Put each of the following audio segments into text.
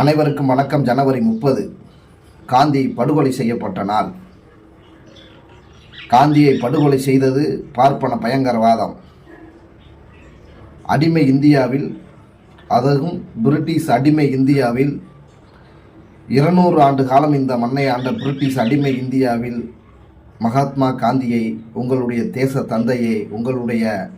அனைவருக்கும் வணக்கம். ஜனவரி முப்பது. காந்தி படுகொலை செய்யப்பட்ட நாள். காந்தியை படுகொலை செய்தது பார்ப்பன பயங்கரவாதம். அடிமை இந்தியாவில் அதுவும் பிரிட்டிஷ் அடிமை இந்தியாவில் இருநூறு ஆண்டு காலம் இந்த மண்ணை ஆண்ட பிரிட்டிஷ் அடிமை இந்தியாவில் மகாத்மா காந்தியை உங்களுடைய தேச தந்தையை உங்களுடைய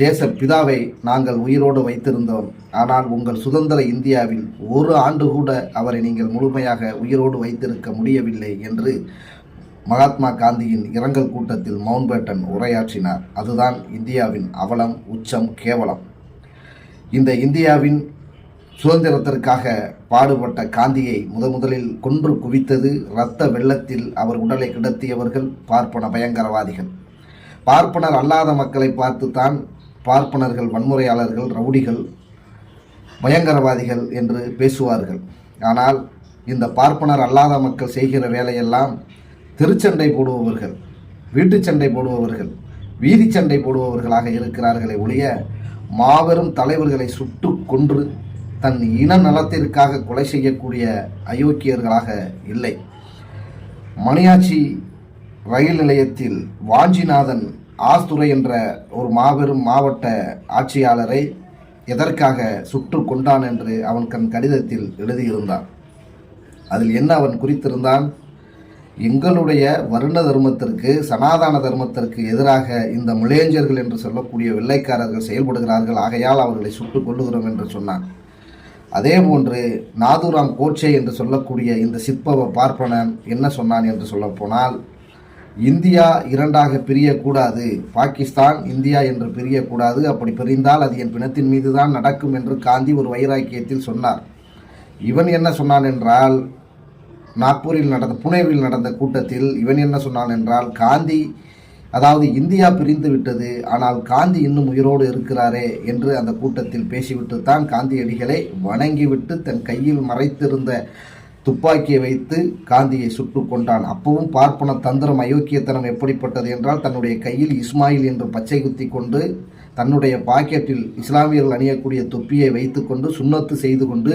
தேச பிதாவை நாங்கள் உயிரோடு வைத்திருந்தோம். ஆனால் உங்கள் சுதந்திர இந்தியாவில் ஒரு ஆண்டு கூட அவரை நீங்கள் முழுமையாக உயிரோடு வைத்திருக்க முடியவில்லை என்று மகாத்மா காந்தியின் இரங்கல் கூட்டத்தில் மவுண்ட்பேட்டன் உரையாற்றினார். அதுதான் இந்தியாவின் அவலம் உச்சம் கேவலம். இந்த இந்தியாவின் சுதந்திரத்திற்காக பாடுபட்ட காந்தியை முத முதலில் கொன்று குவித்தது இரத்த வெள்ளத்தில் அவர் உடலை கிடத்தியவர்கள் பார்ப்பன பயங்கரவாதிகள். பார்ப்பனர் அல்லாத மக்களை பார்த்துத்தான் பார்ப்பனர்கள் வன்முறையாளர்கள் ரவுடிகள் பயங்கரவாதிகள் என்று பேசுவார்கள். ஆனால் இந்த பார்ப்பனர் அல்லாத மக்கள் செய்கிற வேலையெல்லாம் திருச்சண்டை போடுபவர்கள் வீட்டுச் சண்டை போடுபவர்கள் வீதி சண்டை போடுபவர்களாக இருக்கிறார்களே ஒழிய மாபெரும் தலைவர்களை சுட்டு கொன்று தன் இன நலத்திற்காக கொலை செய்யக்கூடிய அயோக்கியர்களாக இல்லை. மணியாச்சி ரயில் நிலையத்தில் வாஞ்சிநாதன் ஆஸ்துரை என்ற ஒரு மாபெரும் மாவட்ட ஆட்சியாளரை எதற்காக சுற்று கொண்டான் என்று அவன் கண் கடிதத்தில் எழுதியிருந்தான். அதில் என்ன அவன் குறித்திருந்தான்? எங்களுடைய வருண தர்மத்திற்கு சனாதன தர்மத்திற்கு எதிராக இந்த முளையஞ்சர்கள் என்று சொல்லக்கூடிய வெள்ளைக்காரர்கள் செயல்படுகிறார்கள் ஆகையால் அவர்களை சுட்டுக் கொள்ளுகிறோம் என்று சொன்னான். அதே போன்று நாதுராம் கோட்சே என்று சொல்லக்கூடிய இந்த சிற்பவ பார்ப்பனன் என்ன சொன்னான் என்று சொல்லப்போனால் இந்தியா இரண்டாக பிரியக்கூடாது. பாகிஸ்தான் இந்தியா என்று பிரியக்கூடாது. அப்படி பிரிந்தால் அது என் பிணத்தின் மீது தான் நடக்கும் என்று காந்தி ஒரு வைராக்கியத்தில் சொன்னார். இவன் என்ன சொன்னான் என்றால் நாக்பூரில் நடந்த புனேவில் நடந்த கூட்டத்தில் இவன் என்ன சொன்னான் என்றால் காந்தி அதாவது இந்தியா பிரிந்து விட்டது ஆனால் காந்தி இன்னும் உயிரோடு இருக்கிறாரே என்று அந்த கூட்டத்தில் பேசிவிட்டு தான் காந்தியடிகளை வணங்கிவிட்டு தன் கையில் மறைத்திருந்த துப்பாக்கியை வைத்து காந்தியை சுட்டு கொண்டான். அப்பவும் பார்ப்பன தந்திரம் அயோக்கியத்தனம் எப்படிப்பட்டது என்றால் தன்னுடைய கையில் இஸ்மாயில் என்று பச்சை குத்தி கொண்டு தன்னுடைய பாக்கெட்டில் இஸ்லாமியர்கள் அணியக்கூடிய தொப்பியை வைத்துக்கொண்டு சுண்ணத்து செய்து கொண்டு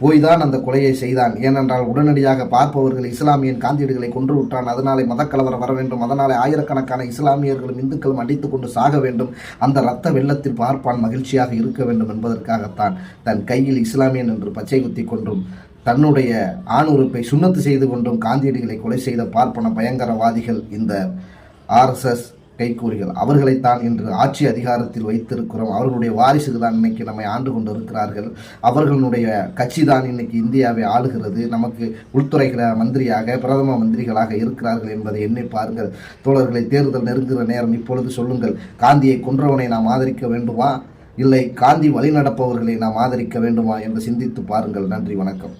போய்தான் அந்த கொலையை செய்தான். ஏனென்றால் உடனடியாக பார்ப்பவர்கள் இஸ்லாமியன் காந்தியடிகளை கொன்று விட்டான். அதனாலே மதக்கலவரம் வர வேண்டும். அதனாலே ஆயிரக்கணக்கான இஸ்லாமியர்களும் இந்துக்களும் அடித்து கொண்டு சாக வேண்டும். அந்த இரத்த வெள்ளத்தில் பார்ப்பான் மகிழ்ச்சியாக இருக்க வேண்டும் என்பதற்காகத்தான் தன் கையில் இஸ்லாமியன் என்று பச்சை குத்தி கொண்டும் தன்னுடைய ஆணுறுப்பை சுண்ணத்து செய்து கொண்டும் காந்தியடிகளை கொலை செய்த பார்ப்பன பயங்கரவாதிகள் இந்த ஆர்எஸ்எஸ் கைக்கூறிகள் அவர்களைத்தான் இன்று ஆட்சி அதிகாரத்தில் வைத்திருக்கிறோம். அவர்களுடைய வாரிசுகள் தான் இன்னைக்கு நம்மை ஆண்டு கொண்டு இருக்கிறார்கள் அவர்களுடைய கட்சி தான் இன்னைக்கு இந்தியாவை ஆளுகிறது. நமக்கு உள்துறைகிற மந்திரியாக பிரதம மந்திரிகளாக இருக்கிறார்கள் என்பதை எண்ணி பாருங்கள். தோழர்களை தேர்தல் நெருங்குகிற நேரம் இப்பொழுது சொல்லுங்கள். காந்தியை கொன்றவனை நாம் ஆதரிக்க வேண்டுமா? இல்லை காந்தி வழிநடப்பவர்களை நாம் ஆதரிக்க வேண்டுமா என்று சிந்தித்து பாருங்கள். நன்றி வணக்கம்.